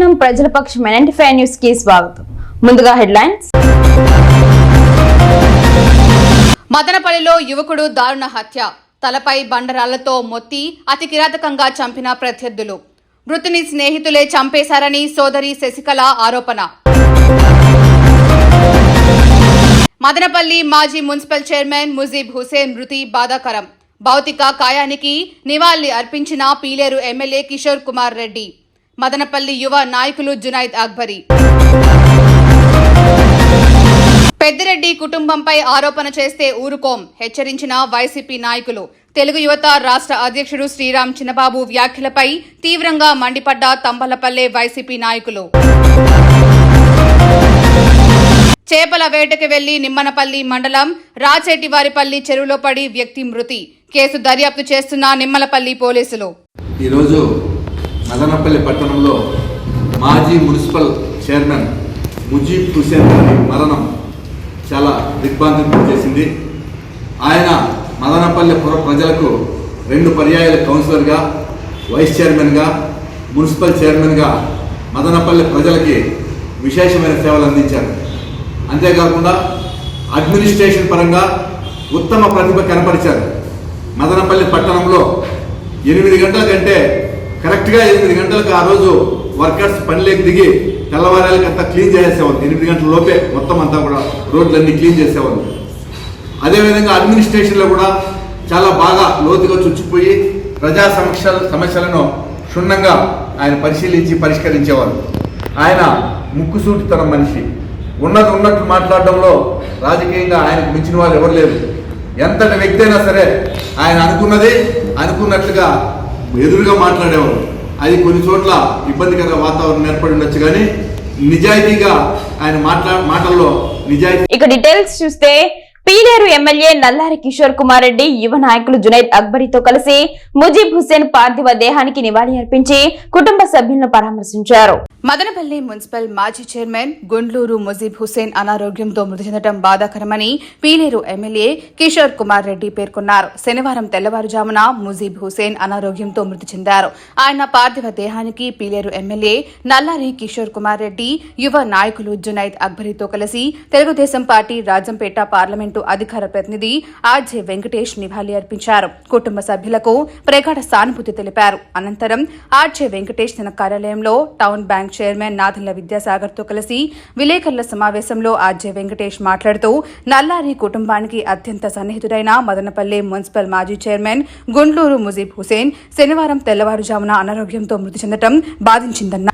మధ్యాహ్నం ప్రజల పక్షం ఎన్టీ ఫైవ్ న్యూస్కి స్వాగతం. ముందుగా హెడ్లైన్స్. మదనపల్లిలో యువకుడు దారుణ హత్య. తలపై బండరాళ్ళతో మొత్తి అతి కిరాతకంగా చంపిన ప్రత్యర్థులు. మృతుని స్నేహితులే చంపేశారని సోదరి శశికళ ఆరోపణ. మదనపల్లి మాజీ మున్సిపల్ చైర్మన్ ముజీబ్ హుసేన్ మృతి బాధాకరం. భౌతిక కాయానికి నివాళి అర్పించిన పీలేరు ఎమ్మెల్యే కిషోర్ కుమార్ రెడ్డి. మదనపల్లి యువ నాయకులు జునైద్ అక్బరి. పెద్దిరెడ్డి కుటుంబంపై ఆరోపణ చేస్తే ఊరుకోం హెచ్చరించిన వైసీపీ నాయకులు. తెలుగు యువత రాష్ట్ర అధ్యక్షుడు శ్రీరామ్ చిన్నబాబు వ్యాఖ్యలపై తీవ్రంగా మండిపడ్డ తంబలపల్లె వైసీపీ నాయకులు. చేపల వేటకి వెళ్ళి నిమ్మనపల్లి మండలం రాచేటివారిపల్లి చెరువులో పడి వ్యక్తి మృతి. కేసు దర్యాప్తు చేస్తున్న నిమ్మలపల్లి పోలీసులు. ఈరోజు మదనపల్లి పట్టణంలో మాజీ మున్సిపల్ చైర్మన్ ముజీబ్ హుసేన్ గారి మరణం చాలా దిగ్భ్రాంతి చేసింది. ఆయన మదనపల్లి పుర ప్రజలకు రెండు పర్యాయాల కౌన్సిలర్గా వైస్ చైర్మన్గా మున్సిపల్ చైర్మన్గా మదనపల్లి ప్రజలకి విశేషమైన సేవలు అందించారు. అంతేకాకుండా అడ్మినిస్ట్రేషన్ పరంగా ఉత్తమ ప్రతిభ కనపరిచారు. మదనపల్లి పట్టణంలో ఎనిమిది గంటల కంటే కరెక్ట్గా ఎనిమిది గంటలకు ఆ రోజు వర్కర్స్ పనిలోకి దిగి తెల్లవారాలకి అంతా క్లీన్ చేసేవాళ్ళు. ఎనిమిది గంటల లోపే మొత్తం అంతా కూడా రోడ్లన్నీ క్లీన్ చేసేవాళ్ళు. అదేవిధంగా అడ్మినిస్ట్రేషన్లో కూడా చాలా బాగా లోతుగా చుచ్చిపోయి ప్రజా సమస్య సమస్యలను క్షుణ్ణంగా ఆయన పరిశీలించి పరిష్కరించేవారు. ఆయన ముక్కుసూటితనం మనిషి. ఉన్నది ఉన్నట్టు మాట్లాడడంలో రాజకీయంగా ఆయనకు మించిన వాళ్ళు ఎవరు లేరు. ఎంతటి వ్యక్తి అయినా సరే ఆయన అనుకున్నది అనుకున్నట్లుగా ఎదురుగా మాట్లాడేవారు. అది కొన్ని చోట్ల ఇబ్బందికర వాతావరణం ఏర్పడి ఉండొచ్చు కానీ నిజాయితీగా ఆయన మాట్లా మాటల్లో నిజాయితీ ఇక డీటెయిల్స్ చూస్తే పీలేరు ఎమ్మెల్యే నల్లారి కిషోర్ కుమార్ రెడ్డి యువ నాయకులు జునైద్ అక్బరీతో కలిసి ముజీబ్ హుస్సేన్ పార్థివ దేహానికి నివాళి అర్పించి కుటుంబ సభ్యులను పరామర్శించారు. మదనపల్లి మున్సిపల్ మాజీ చైర్మన్ గుండ్లూరు ముజీబ్ హుసేన్ అనారోగ్యంతో మృతి చెందడం బాధాకరమని పీలేరు ఎమ్మెల్యే కిషోర్ కుమార్ రెడ్డి పేర్కొన్నారు. శనివారం తెల్లవారుజామున ముజీబ్ హుసేన్ అనారోగ్యంతో మృతి చెందారు. ఆయన పార్థివ దేహానికి పీలేరు ఎమ్మెల్యే నల్లారి కిషోర్ కుమార్ రెడ్డి యువ నాయకులు జునైద్ అక్బరీతో కలిసి తెలుగుదేశం పార్టీ రాజంపేట పార్లమెంటు అధికార ప్రతినిధి ఆర్జే వెంకటేష్ నివాళి అర్పించారు. కుటుంబ సభ్యులకు ప్రగాఢ సానుభూతి తెలిపారు. అనంతరం ఆర్జే వెంకటేష్ తన కార్యాలయంలో టౌన్ బ్యాంక్ చైర్మన్ నాథన్ల విద్యాసాగర్తో కలిసి విలేకరుల సమావేశంలో ఆర్జే వెంకటేష్ మాట్లాడుతూ నల్లారి కుటుంబానికి అత్యంత సన్నిహితుడైన మదనపల్లి మున్సిపల్ మాజీ చైర్మన్ గుండ్లూరు ముజీబ్ హుసేన్ శనివారం తెల్లవారుజామున అనారోగ్యంతో మృతి చెందడం బాధించిందన్నారు.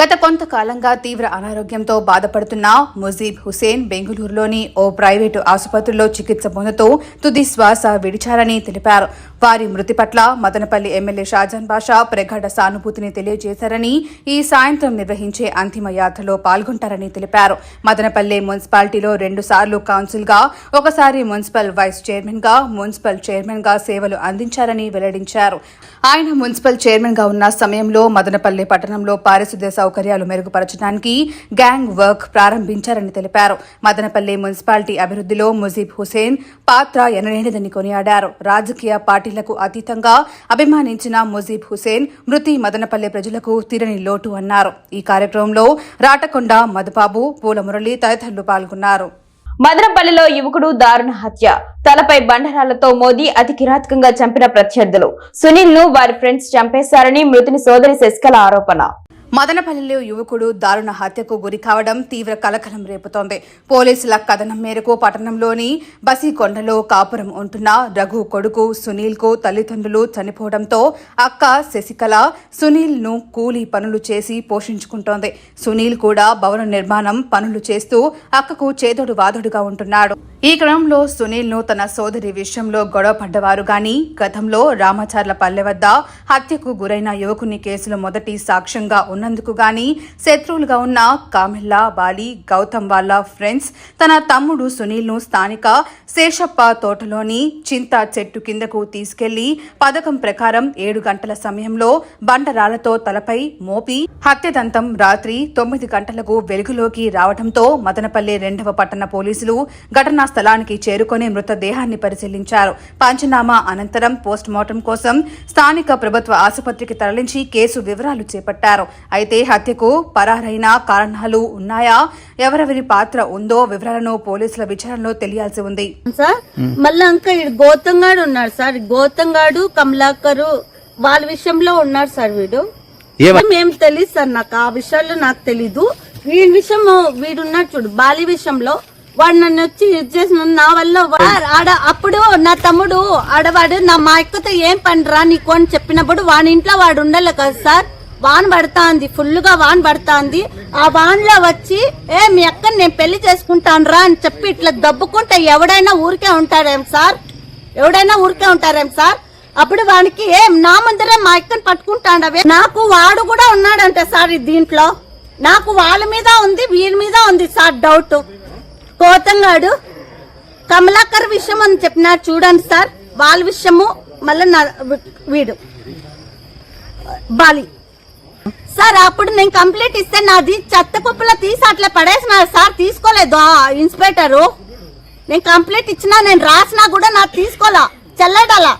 గత కొంతకాలంగా తీవ్ర అనారోగ్యంతో బాధపడుతున్న ముజీబ్ హుసేన్ బెంగళూరులోని ఓ ప్రైవేటు ఆసుపత్రిలో చికిత్స పొందుతూ తుది శ్వాస విడిచారని తెలిపారు. వారి మృతి పట్ల మదనపల్లి ఎమ్మెల్యే షాజాన్ బాషా ప్రగాఢ సానుభూతిని తెలియజేశారని ఈ సాయంత్రం నిర్వహించే అంతిమ యాత్రలో పాల్గొంటారని తెలిపారు. మదనపల్లి మున్సిపాలిటీలో రెండుసార్లు కౌన్సిల్గా కౌన్సిల్గా ఒకసారి మున్సిపల్ వైస్ చైర్మన్గా మున్సిపల్ చైర్మన్గా సేవలు అందించారని వెల్లడించారు. ఆయన మున్సిపల్ చైర్మన్గా ఉన్న సమయంలో మదనపల్లి పట్టణంలో పారిశుద్ధ్య సౌకర్యాలు మెరుగుపరచడానికి గ్యాంగ్ వర్క్ ప్రారంభించారని తెలిపారు. మదనపల్లి మున్సిపాలిటీ అభివృద్ధిలో ముజీబ్ హుసేన్ పాత్ర ఎనలేనిదని కొనియాడారు. రాజకీయ పార్టీ పార్టీలకు అతీతంగా అభిమానించిన ముజీబ్ హుసేన్ మృతి మదనపల్లి ప్రజలకు తీరని లోటు అన్నారు. ఈ కార్యక్రమంలో రాటకొండ మధుబాబు పూల మురళి తదితరులు పాల్గొన్నారు. మదనపల్లిలో యువకుడు దారుణ హత్య. తలపై బండరాళ్ళతో మోదీ అతి కిరాతకంగా చంపిన ప్రత్యర్థులు. సునీల్ను వారి ఫ్రెండ్స్ చంపేశారని మృతుని సోదరి శశికళ ఆరోపణ. మదనపల్లిలో యువకుడు దారుణ హత్యకు గురి కావడం తీవ్ర కలకలం రేపుతోంది. పోలీసుల కథనం మేరకు పట్టణంలోని బసికొండలో కాపురం ఉంటున్న రఘు కొడుకు సునీల్కు తల్లిదండ్రులు చనిపోవడంతో అక్క శశికళ సునీల్ను కూలీ పనులు చేసి పోషించుకుంటోంది. సునీల్ కూడా భవన నిర్మాణం పనులు చేస్తూ అక్కకు చేదోడు వాదోడుగా ఉంటున్నాడు. ఈ క్రమంలో సునీల్ను తన సోదరి విషయంలో గొడవ పడ్డవారు గాని గతంలో రామచార్ల పల్లె వద్ద హత్యకు గురైన యువకుని కేసులో మొదటి సాక్ష్యంగా ఉన్నందుకు గాని శత్రువులుగా ఉన్న కామిల్లా బాలి గౌతమ్ వాళ్ళ ఫ్రెండ్స్ తన తమ్ముడు సునీల్ను స్థానిక శేషప్ప తోటలోని చింత చెట్టు కిందకు తీసుకెళ్ళి పథకం ప్రకారం ఏడు గంటల సమయంలో బండరాళ్ళతో తలపై మోపి హత్యదంతం రాత్రి తొమ్మిది గంటలకు వెలుగులోకి రావడంతో మదనపల్లి రెండవ పట్టణ పోలీసులు ఘటనా స్థలానికి చేరుకొని మృతదేహాన్ని పరిశీలించారు. పంచనామా అనంతరం పోస్టుమార్టం కోసం స్థానిక ప్రభుత్వ ఆసుపత్రికి తరలించి కేసు వివరాలు చేపట్టారు. అయితే హత్యకు పరారైన కారణాలు ఉన్నాయా? ఎవరెవరి పాత్ర ఉందో వివరాలను పోలీసుల విచారణలో తెలియాల్సి ఉంది. సార్ మళ్ళీ ఇంకా గౌతంగాడు ఉన్నాడు సార్. గౌతంగాడు కమలాకరు వాళ్ళ విషయంలో ఉన్నాడు సార్ వీడు. మేము తెలియదు సార్. నాకు ఆ విషయాల్లో నాకు తెలీదు. వీడి విషయం వీడున్నాడు చూడు బాలి విషయంలో. వాడు నన్ను వచ్చి ఇది చేసిన నా వల్ల ఆడ అప్పుడు నా తమ్ముడు ఆడవాడు నా మా అక్కతో ఏం పనిరా నీకు అని చెప్పినప్పుడు వాని ఇంట్లో వాడు ఉండాలి కదా సార్. వాన్ పడతాంది ఫుల్గా వాన్ పడతాంది. ఆ వాన్లో వచ్చి ఏ మీ అక్కని నేను పెళ్ళి చేసుకుంటాను రా అని చెప్పి ఇట్లా దబ్బుకుంటే ఎవడైనా ఊరికే ఉంటారేం సార్? ఎవడైనా ఊరికే ఉంటారేం సార్? అప్పుడు వానికి ఏం నా ముందరే మా అక్కని పట్టుకుంటాడవే నాకు వాడు కూడా ఉన్నాడంట సార్ దీంట్లో. నాకు వాళ్ళ మీద ఉంది వీరి మీద ఉంది సార్ డౌట్. కోతంగాడు కమలాకర్ విషయం అని చెప్పినారు చూడండి సార్. వాళ్ళ విషయము మళ్ళీ నా వీడు బాలి. సార్ అప్పుడు నేను కంప్లీట్ ఇస్తే నాది చెత్త కుప్పలో తీసి అట్లా పడేసినా సార్ తీసుకోలేదు. ఇన్స్పెక్టరు. నేను కంప్లీట్ ఇచ్చినా నేను రాసినా కూడా నాకు తీసుకోలా చెల్లడాలా.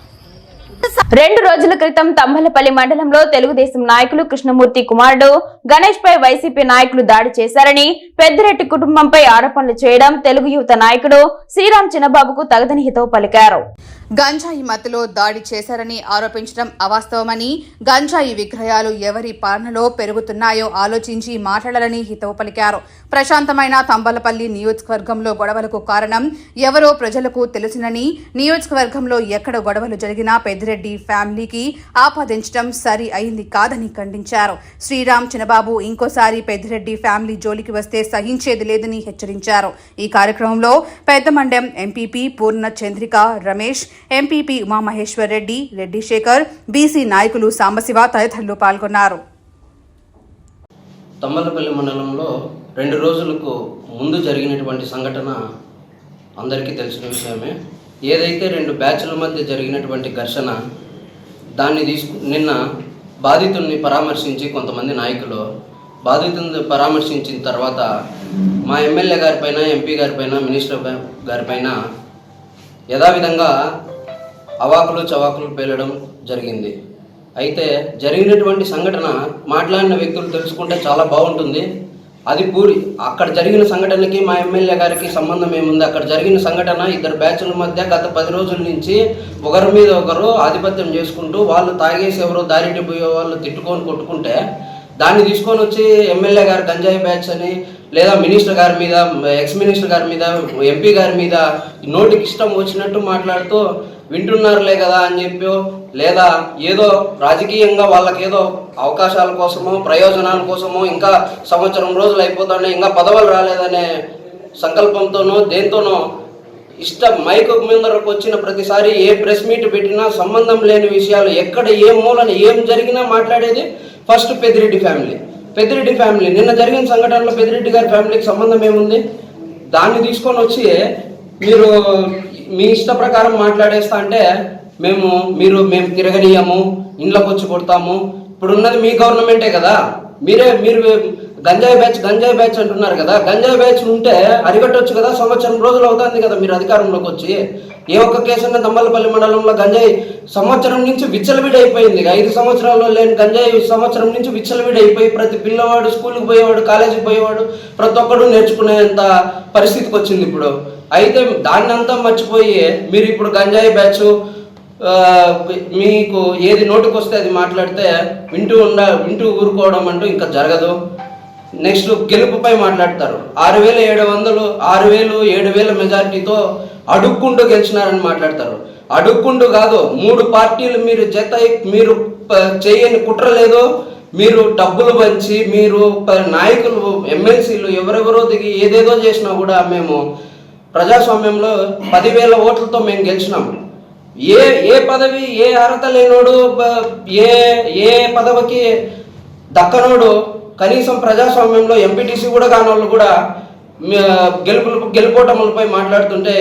రెండు రోజుల క్రితం తంబలపల్లి మండలంలో తెలుగుదేశం నాయకులు కృష్ణమూర్తి కుమారుడు గణేష్ పై వైసీపీ నాయకులు దాడి చేశారని పెద్దిరెడ్డి కుటుంబంపై ఆరోపణలు చేయడం తెలుగు యువత నాయకుడు శ్రీరామ్ చిన్నబాబుకు తగదని హితవు పలికారు. గంజాయి మత్తులో దాడి చేశారని ఆరోపించడం అవాస్తవమని గంజాయి విక్రయాలు ఎవరి పాలనలో పెరుగుతున్నాయో ఆలోచించి మాట్లాడాలని హితవు పలికారు. ప్రశాంతమైన తంబలపల్లి నియోజకవర్గంలో గొడవలకు కారణం ఎవరో ప్రజలకు తెలుసునని నియోజకవర్గంలో ఎక్కడ గొడవలు జరిగినా పెద్దిరెడ్డి ఫ్యామిలీకి ఆపాదించడం సరి అయింది కాదని ఖండించారు. శ్రీరామ్ చినబాబు ఇంకోసారి పెద్దిరెడ్డి ఫ్యామిలీ జోలికి వస్తే సహించేది లేదని హెచ్చరించారు. ఈ కార్యక్రమంలో Peddamandyam MPP Purna Chandrika Ramesh MPP Umamaheshwar Reddy Reddy Shekar BC నాయకులు సాంబశివ తదితరులు పాల్గొన్నారు. తమ్మలపల్లి మండలంలో రెండు రోజులకు ముందు జరిగినటువంటి సంఘటన అందరికీ తెలిసిన విషయమే. ఏదైతే రెండు బ్యాచ్ల మధ్య జరిగినటువంటి ఘర్షణ దాన్ని తీసుకు నిన్న బాధితుల్ని పరామర్శించి కొంతమంది నాయకులు బాధితుల్ని పరామర్శించిన తర్వాత మా ఎమ్మెల్యే గారిపైన ఎంపీ గారిపైన మినిస్టర్ గారిపైన యథావిధంగా అవాకులు చవాకులు పేలడం జరిగింది. అయితే జరిగినటువంటి సంఘటన మాట్లాడిన వ్యక్తులు తెలుసుకుంటే చాలా బాగుంటుంది. అది పూరి. అక్కడ జరిగిన సంఘటనకి మా ఎమ్మెల్యే గారికి సంబంధం ఏముంది? అక్కడ జరిగిన సంఘటన ఇద్దరు బ్యాచ్ల మధ్య గత పది రోజుల నుంచి ఒకరి మీద ఒకరు ఆధిపత్యం చేసుకుంటూ వాళ్ళు తాగేసి ఎవరో దారిటి పోయే వాళ్ళు తిట్టుకొని కొట్టుకుంటే దాన్ని తీసుకొని వచ్చి ఎమ్మెల్యే గారు గంజాయి బ్యాచ్ అని లేదా మినిస్టర్ గారి మీద ఎక్స్ మినిస్టర్ గారి మీద ఎంపీ గారి మీద నోటికి ఇష్టం వచ్చినట్టు మాట్లాడుతూ వింటున్నారులే కదా అని చెప్పి లేదా ఏదో రాజకీయంగా వాళ్ళకేదో అవకాశాల కోసమో ప్రయోజనాల కోసమో ఇంకా సంవత్సరం రోజులు అయిపోతానే ఇంకా పదవులు రాలేదనే సంకల్పంతోనో దేంతోనో ఇష్ట మైక్ ముందరకు వచ్చిన ప్రతిసారి ఏ ప్రెస్ మీట్ పెట్టినా సంబంధం లేని విషయాలు ఎక్కడ ఏ మూలన ఏం జరిగినా మాట్లాడేది first Peddireddy family. Peddireddy family. నిన్న జరిగిన సంఘటనలో పెద్దిరెడ్డి గారి ఫ్యామిలీకి సంబంధం ఏముంది? దాన్ని తీసుకొని వచ్చి మీరు మీ ఇష్ట ప్రకారం మాట్లాడేస్తా అంటే మేము మీరు మేము తిరగనీయము ఇండ్లకు వచ్చి కొడతాము. ఇప్పుడు ఉన్నది మీ గవర్నమెంటే కదా. మీరే మీరు గంజాయి బ్యాచ్ గంజాయి బ్యాచ్ అంటున్నారు కదా. గంజాయి బ్యాచ్ ఉంటే అరికట్టొచ్చు కదా సంవత్సరం రోజులు అవుతుంది కదా మీరు అధికారంలోకి వచ్చి ఏ ఒక్క కేసున్న దమ్మలపల్లి మండలంలో గంజాయి సంవత్సరం నుంచి విచ్చలవిడి అయిపోయింది ఐదు సంవత్సరాల్లో లేని గంజాయి సంవత్సరం నుంచి విచ్చలవిడి అయిపోయి ప్రతి పిల్లవాడు స్కూల్కి పోయేవాడు కాలేజీకి పోయేవాడు ప్రతి ఒక్కడు నేర్చుకునేంత పరిస్థితికి వచ్చింది ఇప్పుడు. అయితే దాన్నంతా మర్చిపోయి మీరు ఇప్పుడు గంజాయి బ్యాచ్ మీకు ఏది నోటికి వస్తే అది మాట్లాడితే వింటూ ఉండ వింటూ ఊరుకోవడం అంటూ ఇంకా జరగదు. నెక్స్ట్ గెలుపుపై మాట్లాడతారు. ఆరు వేల ఏడు వందలు ఆరు వేలు ఏడు వేల మెజారిటీతో అడుక్కుంటూ గెలిచినారని మాట్లాడతారు. అడుక్కుంటూ కాదు మూడు పార్టీలు మీరు జత మీరు చేయని కుట్ర లేదో. మీరు డబ్బులు పంచి మీరు ప- నాయకులు ఎమ్మెల్సీలు ఎవరెవరో దిగి ఏదేదో చేసినా కూడా మేము ప్రజాస్వామ్యంలో పదివేల ఓట్లతో మేము గెలిచినాం. ఏ ఏ పదవి ఏ అర్హత లేనోడు ఏ ఏ పదవికి దక్కనోడు కనీసం ప్రజాస్వామ్యంలో ఎంపీటీసీ కూడా కానోళ్ళు కూడా గెలుపు గెలుపులు గెలుపోటములపై మాట్లాడుతుంటే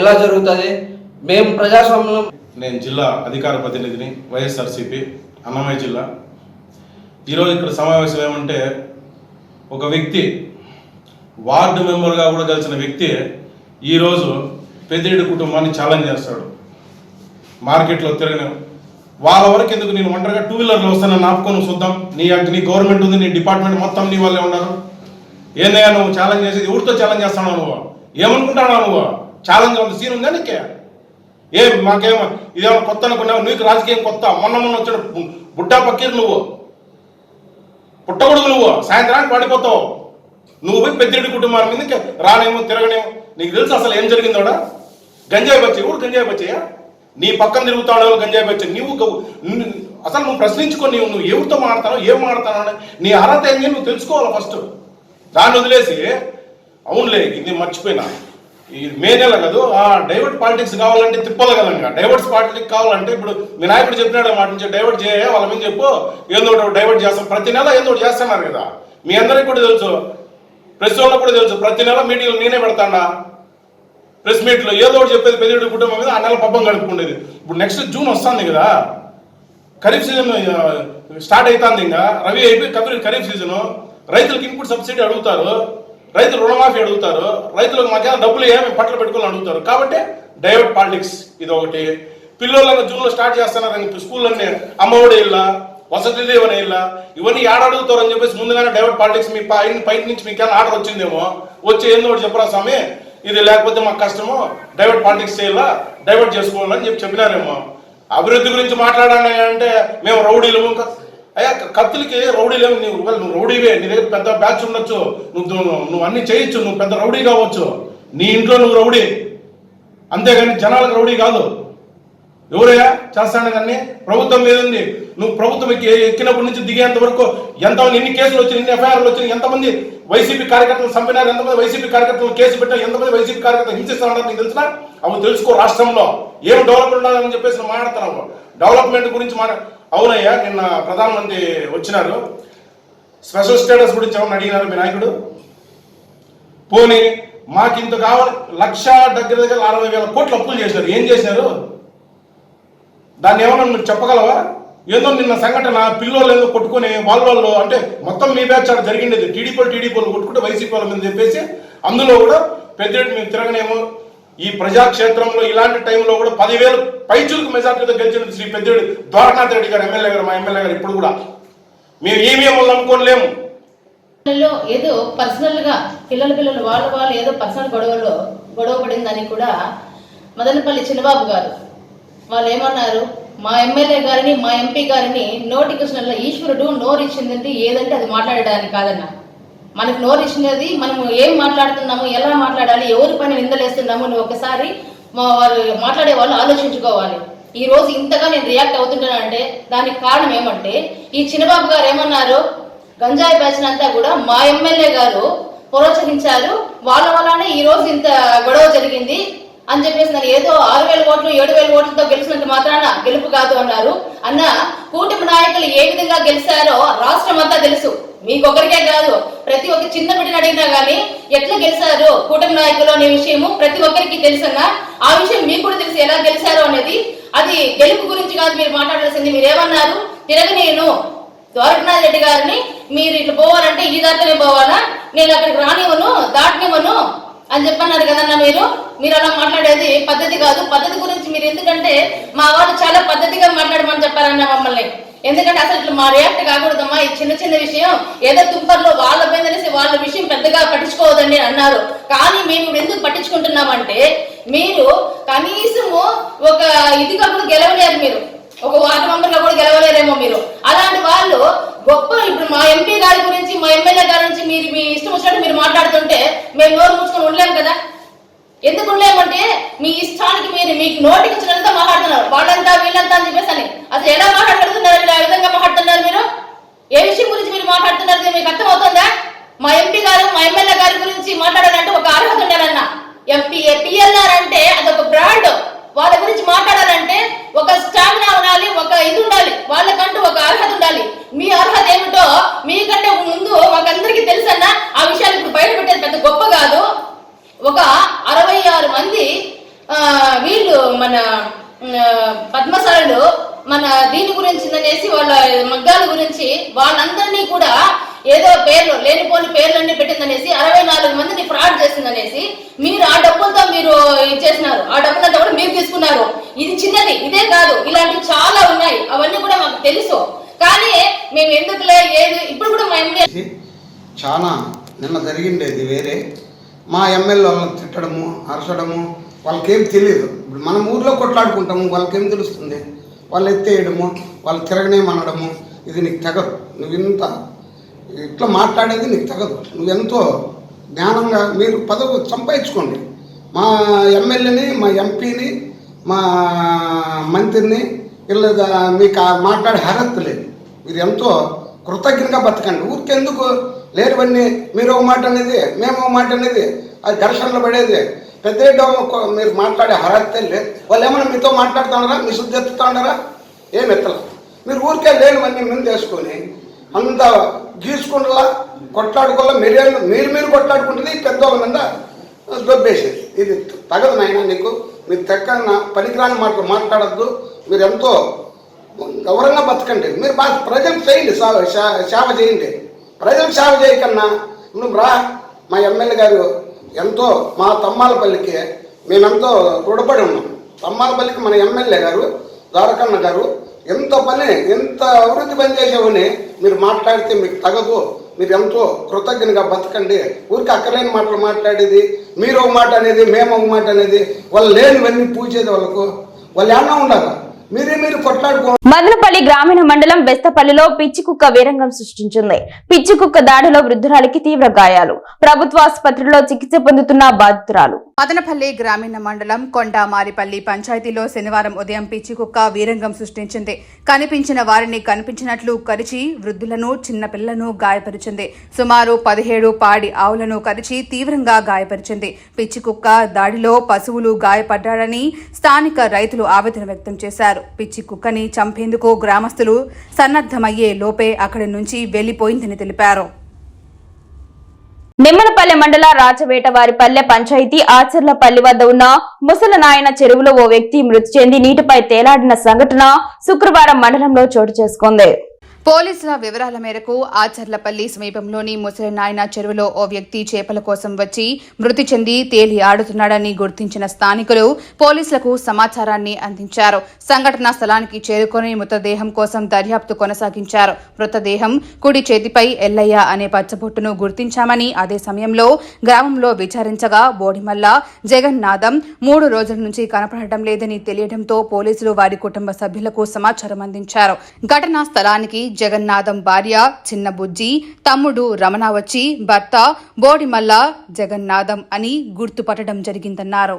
ఎలా జరుగుతుంది? మేము ప్రజాస్వామ్యం నేను జిల్లా అధికార ప్రతినిధిని వైఎస్ఆర్సీపీ అన్నమయ్య జిల్లా. ఈరోజు ఇక్కడ సమావేశం ఏమంటే ఒక వ్యక్తి వార్డు మెంబర్గా కూడా గెలిచిన వ్యక్తి ఈరోజు పెద్దిరెడ్డి కుటుంబాన్ని ఛాలెంజ్ చేస్తాడు. మార్కెట్లో తిరగను వాళ్ళ వరకు ఎందుకు నేను ఒంటరిగా టూ వీలర్లో వస్తానని ఆపుకొని చూద్దాం. నీ నీ గవర్నమెంట్ ఉంది నీ డిపార్ట్మెంట్ మొత్తం నీ వాళ్ళే ఉన్నారు. ఏందయ్యా నువ్వు ఛాలెంజ్ చేసేది? ఊరితో ఛాలెంజ్ చేస్తున్నావు నువ్వు? ఏమనుకుంటున్నావు నువ్వు? ఛాలెంజ్ ఉంది సీన్ ఉందా నీకే? ఏ మాకేమో ఇదేమో కొత్త అనుకున్నావు? నీకు రాజకీయం కొత్త. మొన్న మొన్న వచ్చిన బుట్టా పక్కీరు నువ్వు. పుట్టగొడుగు నువ్వు. సాయంత్రానికి పడిపోతావు. నువ్వు పోయి పెద్దిరెడ్డి కుటుంబాల మీద రానేమో తిరగనేమో. నీకు తెలుసు అసలు ఏం జరిగిందోడా గంజాయి బచ్చి ఎవరు గంజాయి బచ్చయ్యా? నీ పక్కన తిరుగుతాడో గంజాయి బచ్చి నువ్వు అసలు నువ్వు ప్రశ్నించుకో నీవు నువ్వు ఎవరితో మాడతావు ఏం మాడతావు అని నీ అర్హత ఏంటి నువ్వు తెలుసుకోవాలి ఫస్ట్ దాన్ని వదిలేసి అవునులే ఇది మర్చిపోయినా. ఈ మే నెల కాదు ఆ డైవర్ట్ పాలిటిక్స్ కావాలంటే తిప్పలగలంగా డైవర్ట్స్ పాలిటిక్స్ కావాలంటే ఇప్పుడు మీ నాయకుడు చెప్పినాడు మాట నుంచి డైవర్ట్ చేయ వాళ్ళ మీద చెప్పు ఏదో ఒకటి డైవర్ట్ చేస్తాం. ప్రతి నెల ఏదో ఒకటి చేస్తున్నారు కదా. మీ అందరికీ కూడా తెలుసు ప్రెస్ వాళ్ళకు కూడా తెలుసు ప్రతి నెల మీటింగ్లు నేనే పెడతానా? ప్రెస్ మీట్లో ఏదో ఒకటి చెప్పేది పెద్దడు కుటుంబం మీద ఆ నెల పబ్బం గడుపుకుండేది. ఇప్పుడు నెక్స్ట్ జూన్ వస్తుంది కదా. ఖరీఫ్ సీజన్ స్టార్ట్ అవుతుంది ఇంకా. రవి అయిపోయి కబరి ఖరీఫ్ సీజన్. రైతులకు ఇన్పుట్ సబ్సిడీ అడుగుతారు. రైతులు రుణమాఫీ అడుగుతారు. రైతులకు మధ్యాహ్నం డబ్బులు ఏమి పట్టలు పెట్టుకోవాలని అడుగుతారు. కాబట్టి డైవర్ట్ పాలిటిక్స్ ఇది ఒకటి పిల్లలను జూన్లో స్టార్ట్ చేస్తున్నారు స్కూల్లోనే స్కూళ్ళన్నీ అమ్మఒడి ఇళ్ళ వసతి లేవని ఇలా ఇవన్నీ ఏడ అని చెప్పేసి ముందుగానే డైవర్ట్ పాలిటిక్స్ మీ పైన పైన నుంచి మీకు ఏమైనా ఆర్డర్ వచ్చిందేమో వచ్చి ఏందో ఒకటి చెప్పరా స్వామి? ఇది లేకపోతే మాకు కష్టము డైవర్ట్ పాలిటిక్స్ చేయాలా? డైవర్ట్ చేసుకోవాలని చెప్పి చెప్పినారేమో. అభివృద్ధి గురించి మాట్లాడాలి అంటే మేము రౌడీలు ఇంకా అయ్యా కత్తులకి రౌడీలు నువ్వు నువ్వు రౌడీవే నీ దగ్గర పెద్ద బ్యాచ్ ఉండొచ్చు. నువ్వు నువ్వు- నువ్వు అన్ని చేయొచ్చు. నువ్వు పెద్ద రౌడీ కావచ్చు. నీ ఇంట్లో నువ్వు రౌడీ. అంతేగాని జనాలకు రౌడీ కాదు. ఎవరయ్యా? చేస్తాడు కానీ ప్రభుత్వం మీద ఉంది. నువ్వు ప్రభుత్వం ఎక్కినప్పటి నుంచి దిగేంత వరకు ఎంత ఎన్ని కేసులు వచ్చినాయి ఎన్ని ఎఫ్ఐఆర్లు వచ్చినాయి ఎంతమంది వైసీపీ కార్యకర్తలు చంపినారు ఎంతమంది వైసీపీ కార్యకర్తలు కేసు పెట్టారు ఎంతమంది వైసీపీ కార్యకర్తలు హింసిస్తున్నారు నీకు తెలిసిన? అవి తెలుసుకో రాష్ట్రంలో. ఏం డెవలప్మెంట్ ఉండాలని చెప్పేసి నువ్వు మాట్లాడుతున్నావు డెవలప్మెంట్ గురించి మాట్లా అవునయ్యా నిన్న ప్రధానమంత్రి వచ్చినారు. స్పెషల్ స్టేటస్ గురించి ఏమన్నా అడిగినారు మీ నాయకుడు? పోనీ మాకింత కావాలి లక్ష దగ్గర దగ్గర అరవై వేల కోట్లు అప్పులు చేశారు. ఏం చేశారు? దాన్ని ఏమన్నా నువ్వు చెప్పగలవా? ఏదో నిన్న సంఘటన పిల్లోళ్ళు ఏదో కొట్టుకుని వాళ్ళ వాళ్ళు అంటే మొత్తం మీ బ్యాచ్ ఆడ జరిగిండేది. టీడీపీ టీడీపీలు కొట్టుకుంటే వైసీపీ వాళ్ళ మీద చెప్పేసి అందులో కూడా పెద్దరెడ్డి మేము తిరగనేమో ఈ ప్రజాక్షేత్రంలో ఇలాంటి టైంలో కూడా పదివేలు పైచులకు మెజార్టీతో గెలిచిన శ్రీ పెద్దరెడ్డి ద్వారనాథ్ రెడ్డి గారు ఎమ్మెల్యే గారు మా ఎమ్మెల్యే గారు ఇప్పుడు కూడా. మేము ఈవీఎంలు నమ్ముకోలేము ఏదో పర్సనల్గా పిల్లల పిల్లలు వాళ్ళ వాళ్ళు ఏదో పర్సనల్ గొడవలో గొడవ పడిందని కూడా మదనపల్లి చిన్నబాబు గారు వాళ్ళు ఏమన్నారు మా ఎమ్మెల్యే గారిని మా ఎంపీ గారిని నోటిఫికేషన్లో ఈశ్వరుడు నోరు ఇచ్చిందంటే ఏదంటే అది మాట్లాడడానికి కాదన్న. మనకు నోరు ఇచ్చినది మనము ఏం మాట్లాడుతున్నాము ఎలా మాట్లాడాలి ఎవరి పని నిందలేస్తున్నాము అని ఒకసారి మా వారు మాట్లాడే వాళ్ళు ఆలోచించుకోవాలి. ఈ రోజు ఇంతగా నేను రియాక్ట్ అవుతుంటానంటే దానికి కారణం ఏమంటే ఈ చిన్నబాబు గారు ఏమన్నారు గంజాయి బ్యాచ్ అంతా కూడా మా ఎమ్మెల్యే గారు ప్రోత్సహించారు. వాళ్ళ వల్లనే ఈ రోజు ఇంత గొడవ జరిగింది. అని చెప్పేసి నన్ను ఏదో ఆరు వేల ఓట్లు ఏడు వేల ఓట్లతో గెలిచినంత మాత్రాన గెలుపు కాదు అన్నారు. అన్న కూటమి నాయకులు ఏ విధంగా గెలిచారో రాష్ట్రం అంతా తెలుసు. మీకొకరికే కాదు ప్రతి ఒక్క చిన్న బిడ్డను అడిగినా గానీ ఎట్లా గెలిచారు కూటమి నాయకులు అనే విషయము ప్రతి ఒక్కరికి తెలుసన్నా. ఆ విషయం మీకు కూడా తెలుసు ఎలా గెలిచారు అనేది. అది గెలుపు గురించి కాదు మీరు మాట్లాడాల్సింది మీరు ఏమన్నారు తిరగనేను ద్వారకనాథ్ రెడ్డి గారిని మీరు ఇట్లా పోవాలంటే ఈ దారితోనే పోవాలా? నేను అక్కడికి రానివ్వను దాటనివ్వను. అని చెప్పన్నారు కదన్నా మీరు? మీరు అలా మాట్లాడేది పద్ధతి కాదు. పద్ధతి గురించి మీరు ఎందుకంటే మా వాళ్ళు చాలా పద్ధతిగా మాట్లాడమని చెప్పారన్న మమ్మల్ని. ఎందుకంటే అసలు ఇట్లా మా రియాక్ట్ కాకూడదమ్మా. ఈ చిన్న చిన్న విషయం ఏదో తుంపర్లో వాళ్ళ పోయిందనేసి వాళ్ళ విషయం పెద్దగా పట్టించుకోవద్దండి అన్నారు. కానీ మేము ఎందుకు పట్టించుకుంటున్నామంటే మీరు కనీసము ఒక ఇదిగా కూడా గెలవలేరు మీరు. ఒక వార్డు మెంబర్ కూడా గెలవలేరేమో మీరు. అలాంటి వాళ్ళు గొప్ప. ఇప్పుడు మా ఎంపీ గారి గురించి మా ఎమ్మెల్యే గారి గురించి మీరు మీ ఇష్టం వచ్చినట్టు మీరు మాట్లాడుతుంటే మేము నోరు మూసుకొని ఉండలేము కదా. ఎందుకు ఉండలేమంటే మీ ఇష్టానికి మీరు మీకు నోటికి వచ్చినంత మాట్లాడుతున్నారు. వాళ్ళంతా వీళ్ళంతా అని చెప్పేసి అని. అసలు ఎలా మాట్లాడుతున్నారు మీరు ఆ విధంగా మాట్లాడుతున్నారు మీరు? ఏ విషయం గురించి మీరు మాట్లాడుతున్నారు మీకు అర్థమవుతుందా? మా ఎంపీ గారు మా ఎమ్మెల్యే గారి గురించి మాట్లాడాలంటే ఒక అర్హత ఉండాలన్న. ఎంపీ పిఎల్ఆర్ అంటే అదొక బ్రాండ్. వాళ్ళ గురించి మాట్లాడాలంటే ఒక స్టామినా ఉండాలి ఒక ఇది ఉండాలి వాళ్ళకంటూ ఒక అర్హత ఉండాలి. మీ అర్హత ఏమిటో మీకంటే ముందు మాకందరికీ తెలుసన్న ఆ విషయాలు ఇప్పుడు బయట పెట్టేది పెద్ద గొప్ప కాదు. ఒక అరవై ఆరు మంది వీళ్ళు మన ఆ, మన దీని గురించి అనేసి వాళ్ళ మగ్గాల గురించి వాళ్ళందరినీ కూడా ఏదో పేర్లు లేనిపోని పేర్లన్నీ పెట్టిందనేసి అరవై నాలుగు మందిని ఫ్రాడ్ చేసిందనేసి మీరు ఆ డబ్బులతో మీరు ఇచ్చేసినారు ఆ డబ్బులంతా కూడా మీరు తీసుకున్నారు. ఇది చిన్నది ఇదే కాదు. ఇలాంటివి చాలా ఉన్నాయి. అవన్నీ కూడా మాకు తెలుసు. కానీ మేము ఎందుకులే ఏది? ఇప్పుడు కూడా మా ఎమ్మెల్యే చాలా నిన్న జరిగిండేది వేరే. మా ఎమ్మెల్యే వాళ్ళని తిట్టడము అరచడము వాళ్ళకేం తెలియదు ఇప్పుడు మనం ఊర్లో కొట్లాడుకుంటాము వాళ్ళకేం తెలుస్తుంది? వాళ్ళు ఎత్తేయడము వాళ్ళు తిరగనేమనడము ఇది నీకు తగదు. నువ్వు ఇంత ఇట్లా మాట్లాడేది నీకు తగదు. నువ్వెంతో జ్ఞానంగా మీరు పదవి సంపాదించుకోండి. మా ఎమ్మెల్యేని మా ఎంపీని మా మంత్రిని ఇలా మీకు మాట్లాడే అర్హత లేదు. మీరు ఎంతో కృతజ్ఞంగా బతకండి. ఊరికెందుకు లేనివన్నీ మీరు ఒక మాట అనేది మేము ఒక మాట అనేది అది ఘర్షణలు పడేది పెద్ద మీరు మాట్లాడే అర్హత లేదు. వాళ్ళు ఏమైనా మీతో మాట్లాడుతున్నారా? మీ శుద్ధి ఎత్తుతున్నారా ఏం ఎత్తలా? మీరు ఊరికే లేనివన్నీ ముందు వేసుకొని అంత గీసుకుంటలా కొట్లాడుకోవాలా? మీరు మీరు మీరు కొట్లాడుకుంటుంది పెద్దవాళ్ళ మీద దొబ్బేసేది. ఇది తగదు నాయన నీకు. మీరు తెక్కన పనికిరాని మాట మాట్లాడద్దు. మీరు ఎంతో గౌరవంగా బతకండి. మీరు బాగా ప్రజలకు చేయండి సేవ సేవ చేయండి. ప్రజలకు సేవ చేయకన్నా నువ్వు రా మా ఎమ్మెల్యే గారు ఎంతో మా తమ్మాలపల్లికి మేమెంతో రుణపడి ఉన్నాం. తమ్మాలపల్లికి మన ఎమ్మెల్యే గారు ద్వారకన్న గారు ఎంత పని ఎంత అభివృద్ధి పని చేసేవని మీరు మాట్లాడితే మీకు తగదు. మీరు ఎంతో కృతజ్ఞతగా బతకండి. ఊరికి అక్కలేని మాటలు మాట్లాడేది మీరు ఒక మాట అనేది మేము ఒక మాట అనేది వాళ్ళు లేనివన్నీ పూజేది వాళ్ళకు. వాళ్ళు ఏమన్నా ఉండాలి? మదనపల్లి గ్రామీణ మండలం బెస్తపల్లిలో పిచ్చి కుక్క వీరంగం సృష్టించింది. పిచ్చి కుక్క దాడిలో వృద్ధురాలికి తీవ్ర గాయాలు. ప్రభుత్వ ఆసుపత్రిలో చికిత్స పొందుతున్న బాధితురాలు. మదనపల్లి గ్రామీణ మండలం కొండామారిపల్లి పంచాయతీలో శనివారం ఉదయం పిచ్చి కుక్క వీరంగం సృష్టించింది. కనిపించిన వారిని కనిపించినట్లు కరిచి వృద్ధులను చిన్నపిల్లలను గాయపరిచింది. సుమారు పదిహేడు పాడి ఆవులను కరిచి తీవ్రంగా గాయపరిచింది. పిచ్చి కుక్క దాడిలో పశువులు గాయపడ్డారని స్థానిక రైతులు ఆవేదన వ్యక్తం చేశారు. చేశారు. పిచ్చి కుక్కని చంపేందుకు గ్రామస్తులు సన్నద్ధమయ్యే లోపే అక్కడి నుంచి వెళ్ళిపోయిందని తెలిపారు. నిమ్మలపల్లె మండల రాజవేటవారిపల్లె పంచాయతీ ఆచర్లపల్లి వద్ద ఉన్న ముసలనాయన చెరువులో ఓ వ్యక్తి మృతి చెంది నీటిపై తేలాడిన సంఘటన శుక్రవారం మండలంలో చోటు చేసుకుంది. పోలీసుల వివరాల మేరకు ఆచర్లపల్లి సమీపంలోని ముసలినాయన చెరువులో ఓ వ్యక్తి చేపల కోసం వచ్చి మృతి చెంది తేలి ఆడుతున్నాడని గుర్తించిన స్థానికులు పోలీసులకు సమాచారాన్ని అందించారు. సంఘటనా స్థలానికి చేరుకొని మృతదేహం కోసం దర్యాప్తు కొనసాగించారు. మృతదేహం కుడి చేతిపై ఎల్లయ్య అనే పచ్చబొట్టును గుర్తించామని అదే సమయంలో గ్రామంలో విచారించగా బోడిమల్ల జగన్నాథం మూడు రోజుల నుంచి కనపడటం లేదని తెలియడంతో పోలీసులు వారి కుటుంబ సభ్యులకు సమాచారం అందించారు. ఘటనా స్థలానికి జగన్నాథం భార్య చిన్న బుజ్జి తమ్ముడు రమణ వచ్చి భర్త బోడిమల్ల జగన్నాథం అని గుర్తుపట్టడం జరిగిందన్నారు.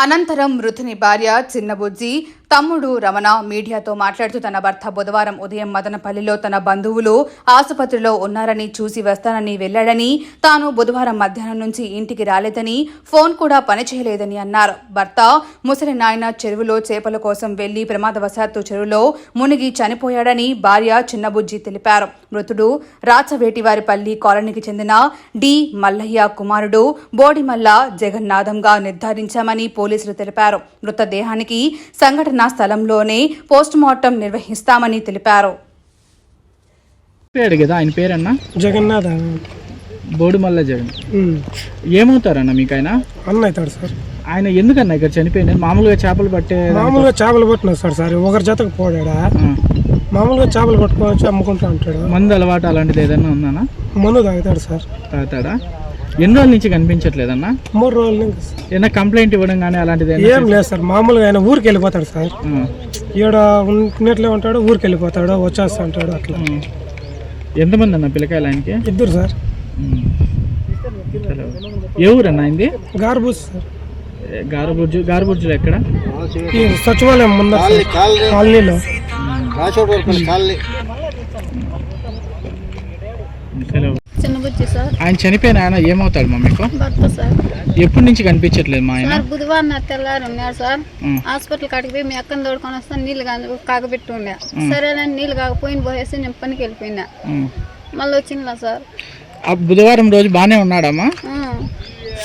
అనంతరం మృతుని భార్య చిన్నబుజ్జి తమ్ముడు రమణ మీడియాతో మాట్లాడుతూ తన భర్త బుధవారం ఉదయం మదనపల్లిలో తన బంధువులు ఆసుపత్రిలో ఉన్నారని చూసి వస్తానని వెళ్ళాడని తాను బుధవారం మధ్యాహ్నం నుంచి ఇంటికి రాలేదని ఫోన్ కూడా పనిచేయలేదని అన్నారు. భర్త ముసలి నాయన చెరువులో చేపల కోసం వెళ్ళి ప్రమాదవశాత్తు చెరువులో మునిగి చనిపోయాడని భార్య చిన్నబుజ్జి తెలిపారు. మృతుడు రాచవేటివారిపల్లి కాలనీకి చెందిన డి. మల్లయ్య కుమారుడు బోడిమల్ల జగన్నాథంగా నిర్ధారించామని పోలీసులు తెలిపారు. మృతదేహానికి సంఘటన స్థలంలోనే పోస్టుమార్టం నిర్వహిస్తామని తెలిపారు. కదా ఆయన పేరన్నా? జగన్నాథ్. బోడుమల్ల జగన్. ఏమవుతారన్న మీకు ఆయన అన్న అవుతాడు సార్. ఆయన ఎందుకన్నా ఇక్కడ చనిపోయింది మామూలుగా చేపలు పట్టే మామూలుగా చేపలు పట్టినా సార్ సార్. ఒకరి జతకు పోడా మామూలుగా చేపలు పట్టుకోవచ్చు అమ్ముకుంటూ ఉంటాడు. మందు అలవాటు అలాంటిది ఏదన్నా ఉందన్నా? మందు తాగుతాడు సార్. తాగుతాడా? ఎన్ని రోజుల నుంచి కనిపించట్లేదన్నా? మూడు రోజుల నుంచి. ఏదైనా కంప్లైంట్ ఇవ్వడం కానీ అలాంటిది ఏం లేదు సార్ మామూలుగా ఆయన ఊరికి వెళ్ళిపోతాడు సార్. ఈడ ఉన్నట్లే ఉంటాడు ఊరికి వెళ్ళిపోతాడు వచ్చేస్తా ఉంటాడు అట్లా. ఎంతమంది అన్న పిల్లకాయలు ఆయనకి? ఇద్దరు సార్. ఏ ఊరన్నా ఆయనది? గార్బూస్ సార్. గారబుర్జు గారబుర్జులు ఎక్కడ? ఈ సచివాలయం ముందర సార్. కాలనీలో. సరే. చిన్నబుజ్జి సార్. ఆయన చనిపోయిన ఆయన ఏమవుతాడు మా మీకు? భర్త సార్. ఎప్పటి నుంచి కనిపించట్లేదు మా ఆయన? సార్ బుధవారం నా తెల్లారు ఉన్నాడు సార్. హాస్పిటల్ కాడికి పోయి మీ అక్కని తోడుకొని వస్తాను నీళ్ళు కా- కాగబెట్టి ఉండే. సరేనని నీళ్ళు కాకపోయిన పోయేసి నేను పనికి వెళ్ళిపోయినా. మళ్ళీ వచ్చిందా సార్. ఆ బుధవారం రోజు బాగానే ఉన్నాడమ్మా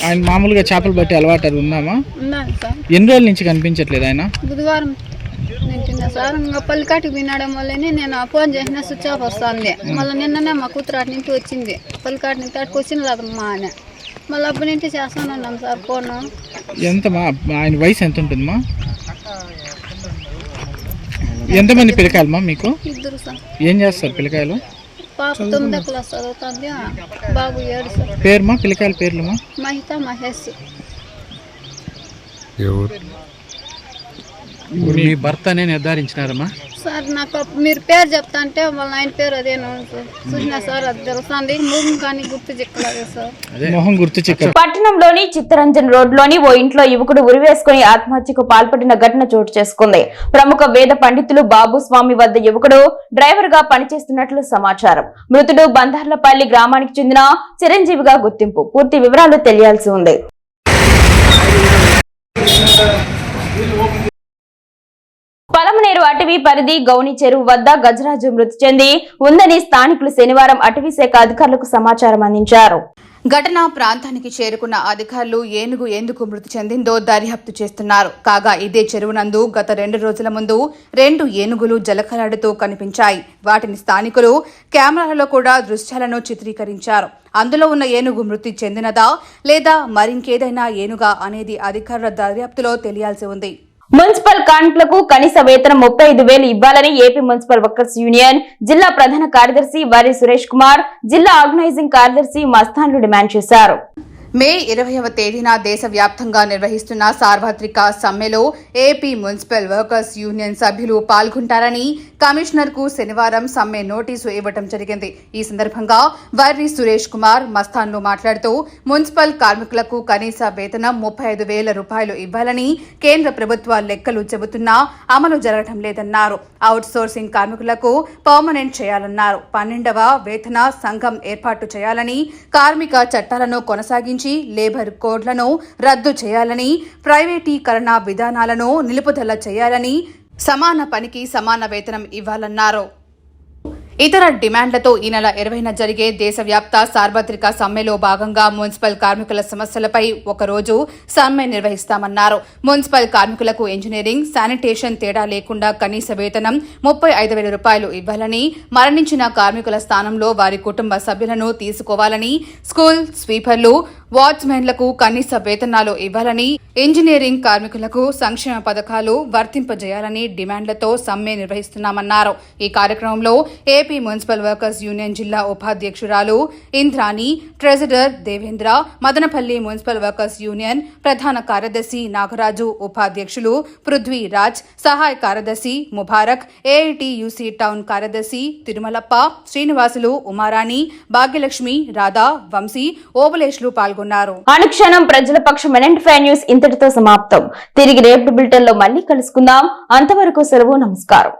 ఆయన మామూలుగా చేపలు పట్టి అలవాటు అది ఉందామా? ఉన్నాను సార్. ఎన్ని రోజుల నుంచి కనిపించట్లేదు ఆయన? బుధవారం సార్ ఇంకా పల్లికాటికి వినడం వల్లనే నేను ఫోన్ చేసిన స్విచ్ ఆఫ్ వస్తుంది. మళ్ళీ నిన్ననే మా కూతురు అటు నుంచి వచ్చింది. పల్లికాటి నుంచి అటుకు వచ్చింది రాదమ్మా అని మళ్ళీ అప్పటి నుంచి చేస్తాను ఉన్నాం సార్ ఫోన్. ఎంతమా ఆయన వయసు ఎంత ఉంటుందమ్మా? ఎంతమంది పిల్లకాయలమ్మా మీకు? ఇద్దరు సార్. ఏం చేస్తారు పిల్లకాయలు? పాప తొమ్మిదో క్లాస్ చదువుతుంది. బాబు ఏడు సార్. పేరుమా పిల్లకాయల పేర్లమ్మా? మహిత మహేష్. మీ భర్తనే నిర్ధారించినారమ్మా? సార్ నాకు మీరు పేరు చెప్తా అంటే వాళ్ళ ఆయన పేరు అదేను సార్? చూసిన సార్ అది తెలుస్తుంది. ముఖం కానీ గుర్తు చిక్కలేదు సార్. మొహం గుర్తు చిక్క పట్టణంలోని చిత్తరంజన్ రోడ్లోని ఓ ఇంట్లో యువకుడు ఉరివేసుకుని ఆత్మహత్యకు పాల్పడిన ఘటన చోటు చేసుకుంది. ప్రముఖ వేద పండితులు బాబు స్వామి వద్ద యువకుడు డ్రైవర్గా పనిచేస్తున్నట్లు సమాచారం. మృతుడు బందార్లపల్లి గ్రామానికి చెందిన చిరంజీవిగా గుర్తింపు. పూర్తి వివరాలు తెలియాల్సి ఉంది. పలమనేరు అటవీ పరిధి గౌని చెరువు వద్ద గజరాజు మృతి చెంది ఉందని స్థానికులు శనివారం అటవీ శాఖ అధికారులకు సమాచారం అందించారు. ఘటనా ప్రాంతానికి చేరుకున్న అధికారులు ఏనుగు ఎందుకు మృతి చెందిందో దర్యాప్తు చేస్తున్నారు. కాగా ఇదే చెరువునందు గత రెండు రోజుల ముందు రెండు ఏనుగులు జలకలాడుతూ కనిపించాయి. వాటిని స్థానికులు కెమెరాలలో కూడా దృశ్యాలను చిత్రీకరించారు. అందులో ఉన్న ఏనుగు మృతి చెందినదా లేదా మరింకేదైనా ఏనుగా అనేది అధికారుల దర్యాప్తులో తెలియాల్సి ఉంది. మున్సిపల్ కార్మికులకు కనీస వేతనం ముప్పై ఐదు వేలు ఇవ్వాలని ఏపీ మున్సిపల్ వర్కర్స్ యూనియన్ జిల్లా ప్రధాన కార్యదర్శి వరి సురేష్ కుమార్ జిల్లా ఆర్గనైజింగ్ కార్యదర్శి మస్తాన్లు డిమాండ్ చేశారు. మే ఇరవైవ తేదీన దేశవ్యాప్తంగా నిర్వహిస్తున్న సార్వత్రిక సమ్మెలో ఏపీ మున్సిపల్ వర్కర్స్ యూనియన్ సభ్యులు పాల్గొంటారని కమిషనర్కు శనివారం సమ్మె నోటీసు ఇవ్వడం జరిగింది. ఈ సందర్భంగా వర్రి సురేష్ కుమార్ మస్తాన్లో మాట్లాడుతూ మున్సిపల్ కార్మికులకు కనీస వేతనం ముప్పై ఐదు వేల రూపాయలు ఇవ్వాలని కేంద్ర ప్రభుత్వ లెక్కలు చెబుతున్నా అమలు జరగడం లేదన్నారు. అవుట్ సోర్సింగ్ కార్మికులకు పర్మనెంట్ చేయాలన్నారు. పన్నెండవ వేతన సంఘం ఏర్పాటు చేయాలని కార్మిక చట్టాలను కొనసాగించి లేబర్ కోడ్లను రద్దు చేయాలని ప్రైవేటీకరణ విధానాలను నిలుపుదల చేయాలని సమాన పనికి సమాన వేతనం ఇవ్వాలన్నారు. ఇతర డిమాండ్లతో ఈ నెల ఇరవైన జరిగే దేశవ్యాప్త సార్వత్రిక సమ్మెలో భాగంగా మున్సిపల్ కార్మికుల సమస్యలపై ఒకరోజు సమ్మె నిర్వహిస్తామన్నారు. మున్సిపల్ కార్మికులకు ఇంజనీరింగ్ శానిటేషన్ తేడా లేకుండా కనీస వేతనం ముప్పై ఐదు వేల రూపాయలు ఇవ్వాలని మరణించిన కార్మికుల స్థానంలో వారి కుటుంబ సభ్యులను తీసుకోవాలని స్కూల్ స్వీపర్లు వాచ్మెన్లకు కనీస వేతనాలు ఇవ్వాలని ఇంజనీరింగ్ కార్మికులకు సంక్షేమ పథకాలు వర్తింపజేయాలని డిమాండ్లతో సమ్మె నిర్వహిస్తున్నామన్నారు. ఈ కార్యక్రమంలో ఏపీ మున్సిపల్ వర్కర్స్ యూనియన్ జిల్లా ఉపాధ్యక్షురాలు Indrani treasurer Devendra Madanapalle municipal workers union ప్రధాన కార్యదర్శి నాగరాజు ఉపాధ్యక్షులు పృథ్వీ రాజ్ సహాయ కార్యదర్శి ముబారక్ ఏఐటియుసి టౌన్ కార్యదర్శి తిరుమలప్ప శ్రీనివాసులు ఉమారాణి భాగ్యలక్ష్మి రాధా వంశీ ఓబలేష్లు పాల్గొన్నారు. అనుక్షణం ప్రజల పక్షం ఫైవ్ న్యూస్ ఇంతటితో సమాప్తం. తిరిగి రేపు బులెటిన్లో మళ్ళీ కలుసుకుందాం. అంతవరకు సెలవు నమస్కారం.